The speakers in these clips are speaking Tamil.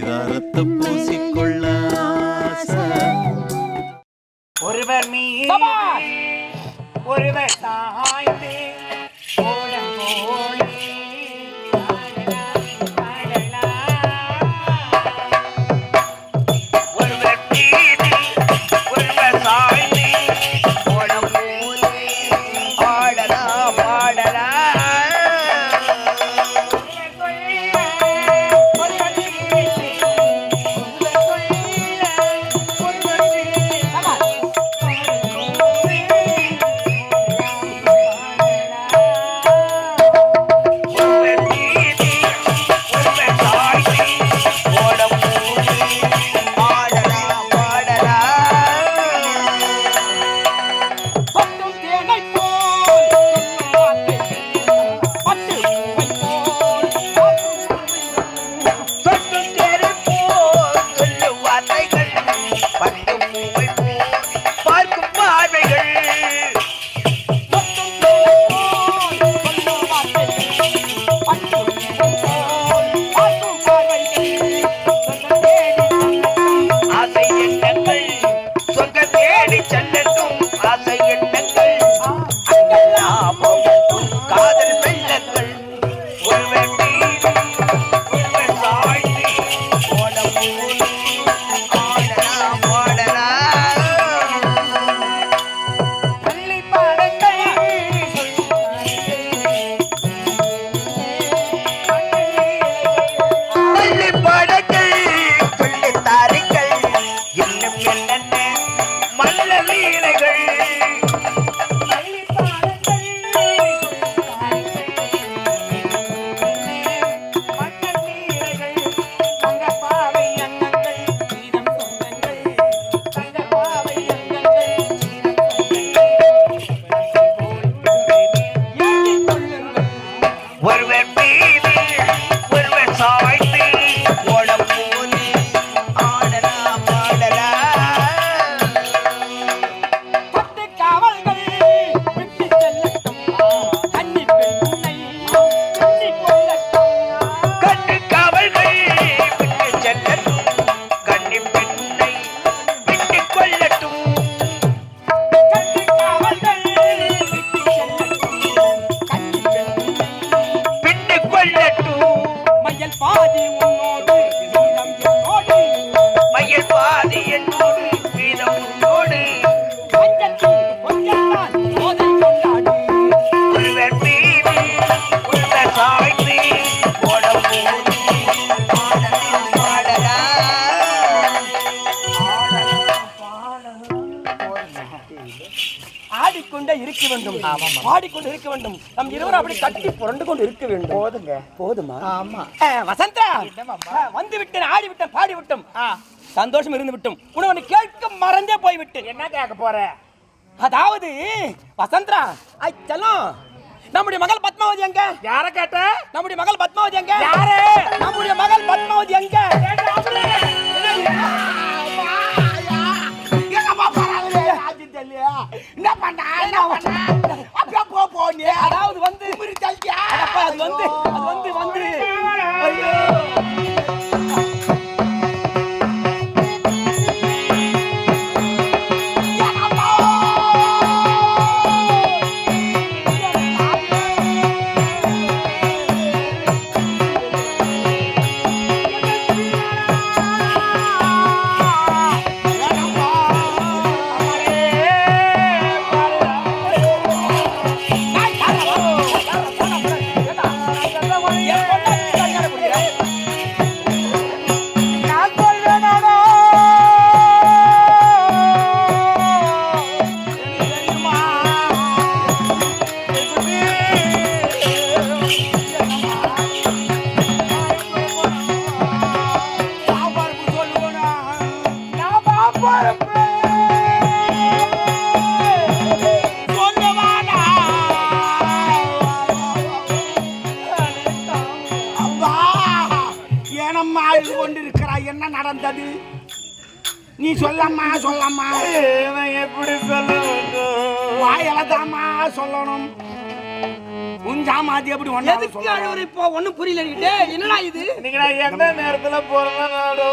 பரிதாரத்தை பூசிக்கொள்ள ஒருவர் மீ ஒருவர் தாய்ந்து போய் பாடிக்கொண்டே இருக்க வேண்டும். பாடிக்கொண்டு இருக்க வேண்டும். நம் இருவரும் அப்படி கட்டி புரண்டு கொண்டு இருக்க வேண்டும். போதுங்க. போதுமா? ஆமா. வசந்தா! வந்து விட்டேன் ஆடி விட்டேன் பாடி விட்டோம் சந்தோஷம் இருந்து விட்டோம் உனக்கு கேட்க மறந்தே போய் விட்டு என்ன கேட்க போற? அதாவது வசந்தரா ஐச்சலம் நம்முடைய மகள் பத்மாவதி எங்க? யார கேட்ட? நம்முடைய மகள் பத்மாவதி எங்க? யாரு? நம்முடைய மகள் பத்மாவதி எங்க? நீ சொல்லம்மா சொல்லம்மா. எப்படி சொல்ல சொல்லணும் வாயலதாம்மா சொல்லணும். உஞ்சாமாதி எப்படி ஒண்ணு எதுக்கு இப்போ? ஒண்ணும் புரியல என்னடா இது? நீங்க எந்த நேரத்துல பிறந்தனாலோ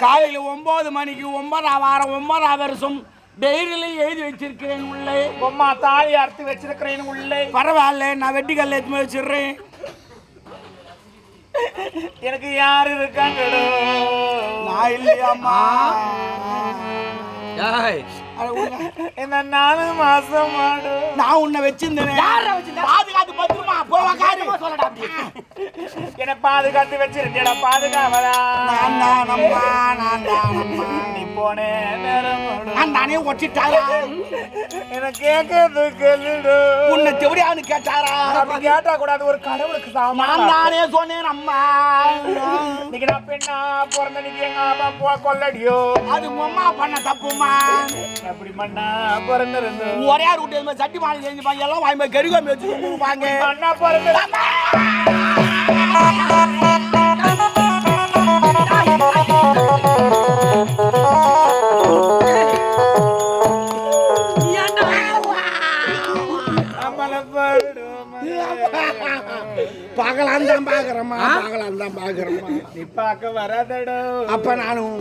காலையில ஒன்பது மணிக்கு ஒன்பதாம் வாரம் ஒன்பதாம் வருஷம் டைரியில எழுதி வச்சிருக்கிறேன் உள்ளே. பொம்மா தாலி அறுத்து வச்சிருக்கிறேன் உள்ளே. பரவாயில்ல நான் வெட்டிக்கல்ல எடுத்து வச்சிடுறேன். எனக்கு யாரு இருக்காங்கடோ? நான் விடுங்க. இந்த நாலு மாசம் நான் உன்னை வச்சிருந்தேன். பாதுகாத்து சொல்லடா என்னை பாதுகாத்து வச்சிருக்கேடா நான் நான் அம்மா நீ போனே. நான் ஒட்டிட்டாரா என்ன கேட்கறது கேளுடோ. உன்னை தெவடியான்னு கேட்டாரா? அப்படி கேட்டா கூடாது ஒரு கடவுளுக்கு நான் சாமான். தானே சொன்னேன் அம்மா. இன்னைக்கு நான் பெண்ணா பிறந்த இன்னைக்கு எங்க அப்பா போ கொல்லடியோ. அது உங்க அம்மா பண்ண தப்புமா? அப்படி மண்ணா பிறந்திருந்து. ஒரே ரூட்டு சட்டி மாலை செஞ்சுப்பாங்க எல்லாம் வாங்கி கருகாம வச்சு பார்க்கலாம் தான் பாக்குறேம்மா பார்க்கலாம் தான் பாக்குறேம்மா. நீ பார்க்க வராதடோ. அப்ப நானும்.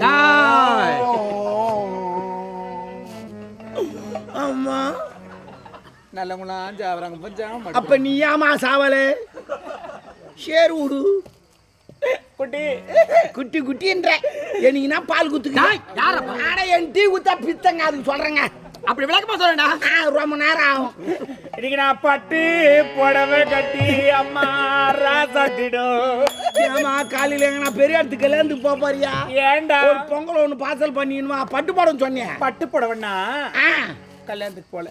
அம்மா. நல்லவங்களா பஞ்சாம அப்ப நீ ஏமா சாவலே? ஷேர் விடு குட்டி. குட்டி குட்டின்ற எனக்கு நான் பால் குத்துக்கு? ஆனா என் டீ குத்தா பித்தங்க அதுக்கு சொல்றேங்க. அப்படி விளக்கமா சொல்றேன்டா. ரொம்ப நேரம் ஆகும். இன்னைக்கு நான் பட்டு புடவை கட்டி அம்மா ராசாட்டிடும் ஏமா காலையில எங்க நான் பெரிய இடத்துக்கு போக போறியா? ஏண்டா ஒரு பொங்கல் ஒண்ணு பார்சல் பண்ணிடுமா பட்டு படம் சொன்னேன். பட்டு புடவைன்னா? ஆ. கல்யாணத்துக்கு போல.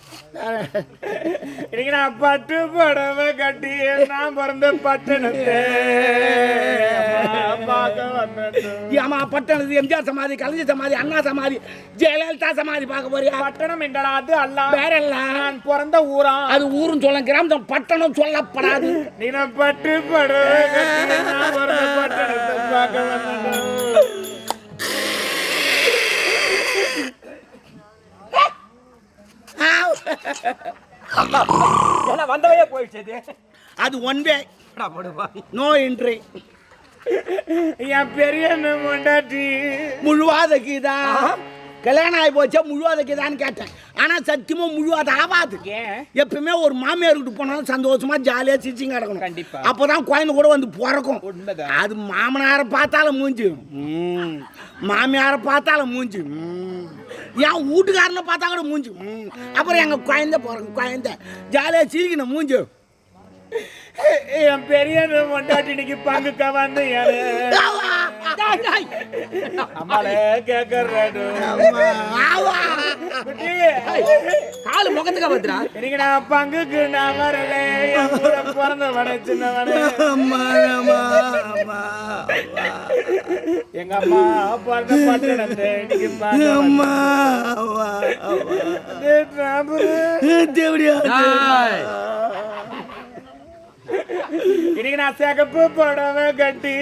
இன்னைக்கு நான் பட்டு புடவை கட்டி நான் பிறந்த பட்டணத்தை. ஏமா பட்டணத்து எம்ஜிஆர் சமாதி கலைஞர் சமாதி அண்ணா சமாதி ஜெயலலிதா சமாதி பார்க்க போறியா? பட்டணம் என்றடா அது அல்ல. வேற எல்லாம் நான் பிறந்த ஊரா? அது ஊரும் சொல்ல கிராமம் பட்டணம் சொல்லப்படாது. நீ நான் பட்டு புடவை கட்டி நான் பிறந்த பட்டணத்தை பார்க்க வந்துட்டோம். ஏன்னா வந்தவையே போயிடுச்சு. அது ஒன் வே. நோ என்ட்ரி என் பெரிய முண்டாட்டி முழுவாதக்குதா கல்யாணம் ஆகி போச்சா முழுவாதக்குதான்னு கேட்டேன் ஆனா சத்தியமா முழுவாத ஆகாது ஏன் எப்பவுமே ஒரு மாமியார் வீட்டு போனாலும் சந்தோஷமா ஜாலியா சிரிச்சிங்க கிடக்கணும் கண்டிப்பா. அப்பதான் குழந்தை கூட வந்து பிறக்கும். அது மாமனாரை பார்த்தாலும் மூஞ்சி. மாமியாரை பார்த்தாலும் மூஞ்சி. என் வீட்டுக்காரனை பார்த்தா கூட மூஞ்சி. அப்புறம் எங்க குழந்தை பிறக்கும் குழந்தை ஜாலியா சிரிக்கணும் மூஞ்சி என் பெரிய முண்டாட்டி இன்னைக்கு பங்குக்க வந்து. அம்மால கேக்குறாடு. காலு முகத்துக்கா பத்துறா இன்னைக்கு நான் பங்குக்கு நான் வரல. என் கூட பிறந்தவன சின்னவனே. அம்மா, அம்மா, அம்மா, எங்க அம்மா பிறந்த பட்டணத்தை இன்னைக்கு அம்மா. தேவடியா, டேய். இன்னைக்கு நான் சிகப்பு புடவை கட்டி.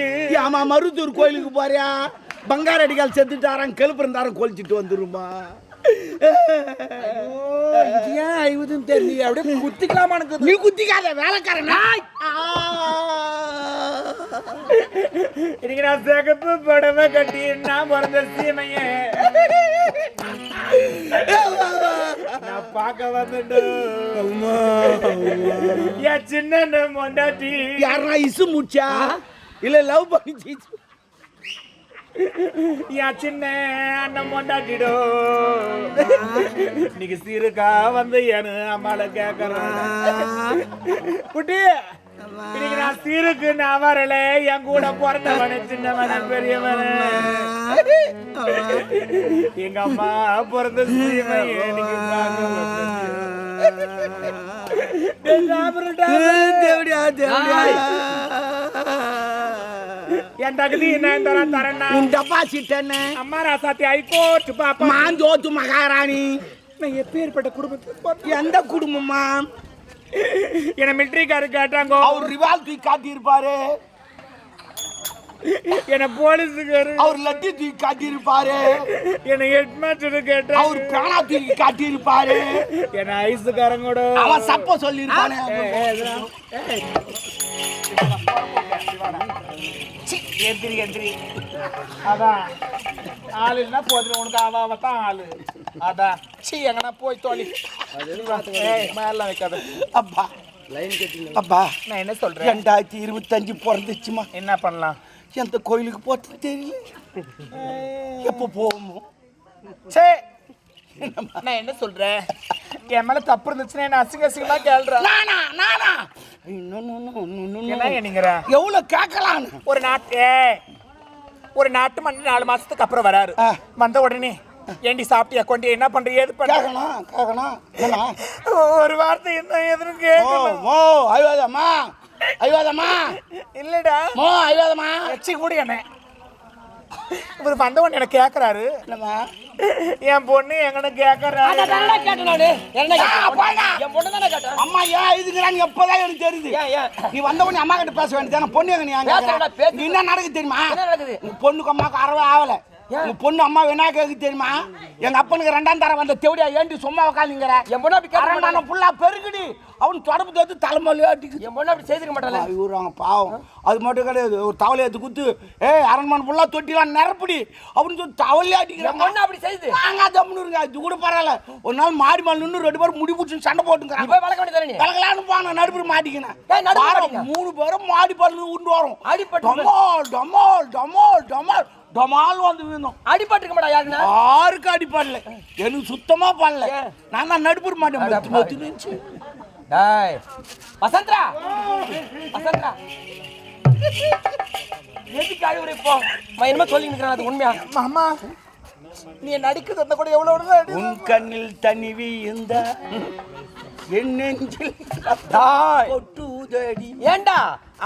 ஆமா மருத்தூர் கோயிலுக்கு போறியா? பங்கார அடிக்கால் செத்துட்டாரான் கெழுப்பு இருந்தாரம் கொலிச்சிட்டு வந்துருமா? ஏன் ஐவதுன்னு தெரியல அப்படியே குத்திக்கலாமான்னு நீ குத்திக்காத வேலைக்காரனா இன்னைக்கு நான் சிகப்பு புடவை கட்டி நான் பிறந்த சீமையே. நான் பார்க்க என் சின்ன மொண்டாட்டி. யாருனா இசு முடிச்சா இல்ல லவ் பண்ணி ஜெயிச்சு என் சின்ன அண்ணன் மொண்டாட்டிடோ. இன்னைக்கு சீருக்கா வந்து என் அம்மால கேக்குறேன். குட்டி இன்னைக்கு நான் வரல என் கூட பிறந்தவன சின்னவன பெரியவன. எங்க அம்மா பிறந்த. தேவடியா தேவடியா. என் தகுதி என்ன தரேன் தரேன்னா? டெபாசிட் என்ன? அம்மா ராசாத்தி ஹைகோர்ட் பாப்பா. மாஞ்சோத்து மகாராணி. நான் எப்பேற்பட்ட குடும்பத்துக்கு. எந்த குடும்பமா என்ன மிலிட்டரிக்காரு கேட்டாங்க. அவர் ரிவால் தூக்கி காட்டி இருப்பாரு என்ன போலீஸுக்காரு அவர் லட்டி தூக்கி காட்டியிருப்பாரு. என்ன ஹெட் மாஸ்டர் கேட்டா. அவர் பேனா தூக்கி காட்டியிருப்பாரு. என்ன ஐஸுக்காரங்கூட அவன் சப்ப சொல்லியிருப்பானே. எந்திரி எந்திரி. அதான். ஆளு இல்லைன்னா போதும். உனக்கு அவ தான் ஆளு. அதான். சீ எங்கனா போய் தோழி ஏய் மேல வைக்காத. அப்பா. அப்பா நான் என்ன சொல்றேன்? ரெண்டாயிரத்தி இருபத்தஞ்சு பிறந்துச்சுமா. என்ன பண்ணலாம்? எந்த கோயிலுக்கு போறது தெரியல. எப்போ போவோமோ. சே! நான் என்ன சொல்றேன்? என் மேல தப்பு இருந்துச்சுன்னா என்ன அசிங்க அசிங்கமா கேள்றேன் நானா? நானா? என்ன இன்னும். நீங்கிற? எவ்வளவு கேட்கலான்னு? ஒரு நாட்டு ஒரு நாட்டு மன்னன் நாலு மாசத்துக்கு அப்புறம் வராரு. ஆ. வந்த உடனே ஏண்டி சாப்பிட்டியா? கொண்டு என்ன பண்ற ஏது கேட்கணும் கேட்கணும் என்ன ஒரு வார்த்தை என்ன எதுன்னு ஓ கேட்கணும் மோ ஐவாதம்மா ஐவாதம்மா இல்லடா. மோ ஐவாதம்மா வச்சு கூட என்ன. இவர் வந்தவன் என்ன கேக்குறாரு. என்னம்மா? என் பொண்ணு எங்கன்னு கேக்குறாரு என்னடா கேட்டேன் நானு? என்ன. என் பொண்ணு தானே கேட்டேன். அம்மா ஏன் இதுங்கிறாங்க எப்பதான் எனக்கு தெரியுது. நீ வந்த உடனே அம்மா கிட்ட பேச வேண்டியதானே பொண்ணு எங்க நீ அங்க பேசுறேன்டா, இருக்கிற? பேசு. நீ என்ன நடக்குது தெரியுமா? என்ன நடக்குது? பொண்ணுக்கு அம்மாக்கு அறவே ஆகல. உங்க பொண்ணு அம்மா என்ன கேக்குது தெரியுமா? எங்க அப்பனுக்கு ரெண்டாம் தரம் வந்த தேவடியா ஏண்டி சும்மா உட்காந்துங்கிற என் பொண்ணு அப்படி மாட்டாளே. ஃபுல்லா பெருகுடி. அவன் தொடப்பு தோத்து தலைமையிலே அடிக்குது. என் பொண்ணு அப்படி செய்திருக்க மாட்டாளே. இவருவாங்க பாவம். அது மட்டும் கிடையாது. ஒரு தவளை எடுத்து குத்து ஏய் அரண்மனை ஃபுல்லா தொட்டிலாம் நிரப்புடி. அப்படின்னு சொல்லி தவளையே என் பொண்ணு அப்படி செய்து. நாங்க தம்னு இருங்க. இது கூட பரவாயில்ல. ஒரு நாள் மாடி மேல நின்று ரெண்டு பேரும் முடி பிடிச்சி சண்டை நீ போட்டுங்கிறாங்க. போய் வளர்க்க வேண்டியதானே நீ? கலகலான்னு போன நடுப்புற மாட்டிக்கினேன்? மூணு பேரும் மாடி பல்லு உண்டு வரும். அடிபட்டு டமால் டமால் டமால் டமால். டமால் வந்து விழுந்தோம். அடிபட்டிருக்க மாட்டா யாருன்னா யாருக்கு அடி பண்ணல எனக்கு சுத்தமா பண்ணல ஏன்? நான் தான் நடுப்புற மாட்டேன். டேய். வசந்தரா. வசந்தரா. எதுக்கு அழுவுற இப்போ? நான் என்னமோ சொல்லி நிக்கிறேன் அது உண்மையா? மாமா நீ நடிக்கிறது வந்த கூட எவ்வளவு உன் கண்ணில் தனிவி இந்த என் நெஞ்சில் ஏன்டா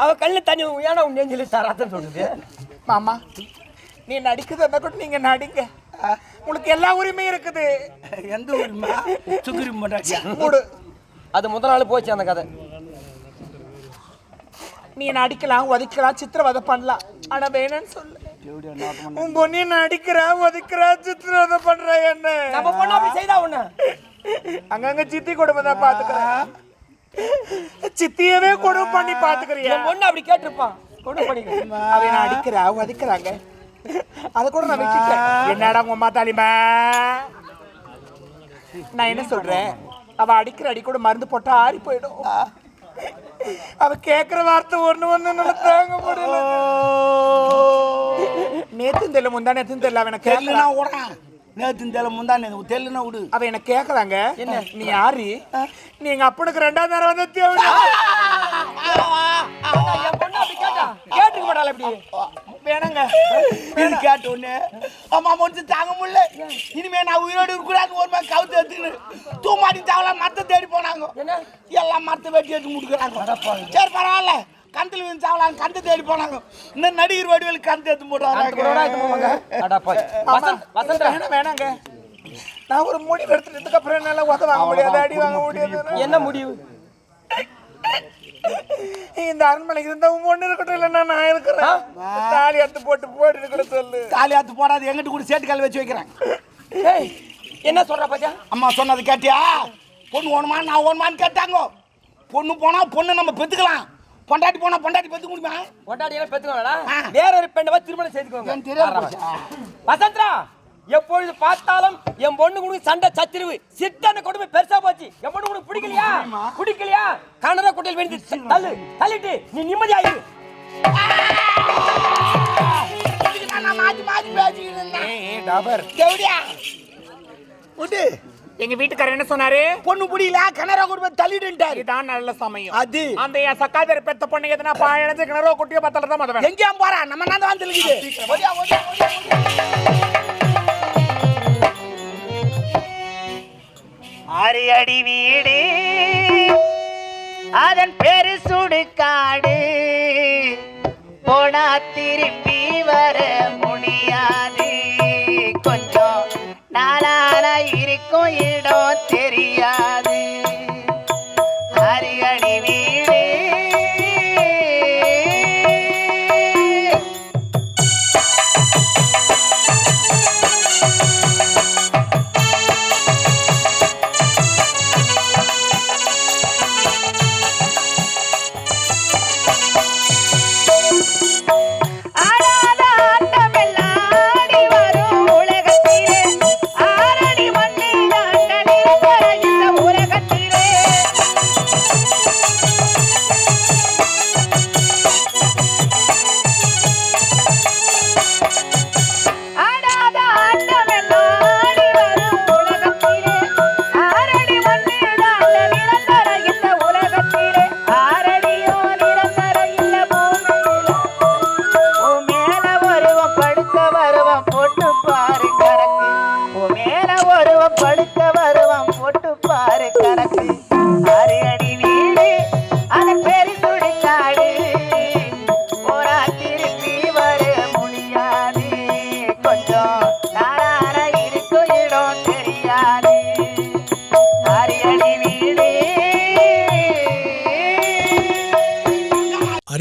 அவ கண்ணு தண்ணி ஏன்டா உன் நெஞ்சில தராத்தன்னு சொல்லுது. மாமா நீ நடிக்கிறது வந்தா கூட நீங்க நடிங்க. உங்களுக்கு எல்லா உரிமையும் இருக்குது. எந்த ஊருமா சுக்கிரி மாட்டாச்சியா மூடு. அது முதல் நாள் போச்சு அந்த கதை. நீ நடிக்கலாம் ஒதுக்கலாம் சித்திரவதை பண்ணலாம். ஆனா வேணும்னு சொல்லு. உன் பொண்ணு நடிக்கிறா ஒதுக்குறா சித்திரவதை பண்றா என்ன? நம்ம பொண்ணு அப்படி செய்தா ஒண்ணு? அங்கங்க சித்தி கொடுமை தான் பாத்துக்கிறேன். சித்தியவே கொடுமை பண்ணி பாத்துக்கிறியா? என் பொண்ணு அப்படி கேட்டிருப்பான். கொண்டு பண்ணிக்க அவன் அடிக்கிறா ஒதுக்குறாங்க அத கூட நான் விட்டுட்டேன் என்னடா உங்க அம்மா தாலிமா நான் என்ன சொல்றேன் அவ அடிக்கிற அடி கூட மருந்து போட்டா ஆறி போயிடும் அவ கேக்குற வார்த்தை ஒண்ணு ஒண்ணு தாங்க முடியல நேத்து தெரியல முந்தா நேத்து தெரியல அவன் தெரியலனா விடுறான் நேத்து தெரியல முந்தா நேத்து தெரியலனா விடு அவ என்ன கேக்குறாங்க என்ன நீ யாரு நீ எங்க அப்பனுக்கு ரெண்டாவது நேரம் வந்து தேவை என் பொண்ணு அப்படி கேட்டா கேட்டுக்க மாட்டாளா இப்படி வேணாங்க இது கேட்ட உடனே அம்மா முடிச்சு தாங்க முடியல. இனிமே நான் உயிரோடு இருக்கக்கூடாது ஒரு மாதிரி கவுத்து எடுத்துக்கின்னு தூமாடி தாவலாம் மரத்தை தேடி போனாங்க. என்ன? எல்லாம் மரத்தை வெட்டி எடுத்து முடிக்கிறாங்க சரி பரவாயில்ல. கந்தில் விழுந்து சாவலாம் கந்தை தேடி போனாங்க. இன்னும் நடிகர் வடிவேலு கந்தை எடுத்து வசந்தரா வேணாம் வேணாங்க. நான் ஒரு முடிவு எடுத்துட்டதுக்கு அப்புறம் என்னால உத வாங்க முடியாது அடி வாங்க முடியாது என்ன முடிவு? இந்த அரண்மனைக்கு இருந்தா உன் ஒண்ணு இருக்கட்டும் இல்லைன்னா நான் இருக்கிறேன். தாலி எடுத்து போட்டு போட்டு இருக்கிற சொல்லு. காலி ஆத்து போடாது எங்கிட்ட கூட சேட்டு கால் வச்சு வைக்கிறேன். ஏய் என்ன சொல்ற பாத்தியா? அம்மா சொன்னது கேட்டியா? பொண்ணு ஓணுமா நான் ஓணுமான்னு கேட்டாங்க. பொண்ணு போனா பொண்ணு நம்ம பெத்துக்கலாம். பொண்டாட்டி போனா பொண்டாட்டி பெத்துக்க முடியுமா? கொண்டாடியெல்லாம் பெத்துக்கோங்களா ஆ. வேற ஒரு பெண்ணை திருமணம் செய்துக்கோங்க? வசந்தரா! எப்பொழுது பார்த்தாலும் என் பொண்ணு கூட சண்டை சத்திருவு சிட்டான கொடுமை பெருசா போச்சு. என் பொண்ணு கூட பிடிக்கலையா? பிடிக்கலையா? கனரா குட்டையில் வெடித்து தள்ளு தள்ளிட்டு நீ நிம்மதியாயிரு எங்க வீட்டுக்காரர் என்ன சொன்னாரு? பொண்ணு பிடிக்கல கனரா குடும்பம் தள்ளிட்டுட்டாரு இதான் நல்ல சமயம். அது. அந்த என் சக்காதர் பெத்த பொண்ணு எதுனா பாயணத்து கிணறோ குட்டியோ பத்தல தான் மதவன். எங்கேயும் போறா? நம்ம நான் தான் வந்துருக்குது ஆறு அடி வீடு. அதன் பேரு சுடுகாடு. போனா திரும்பி வர முடியாது. கொஞ்சம் நாளான இருக்கும் இடம் தெரியாது.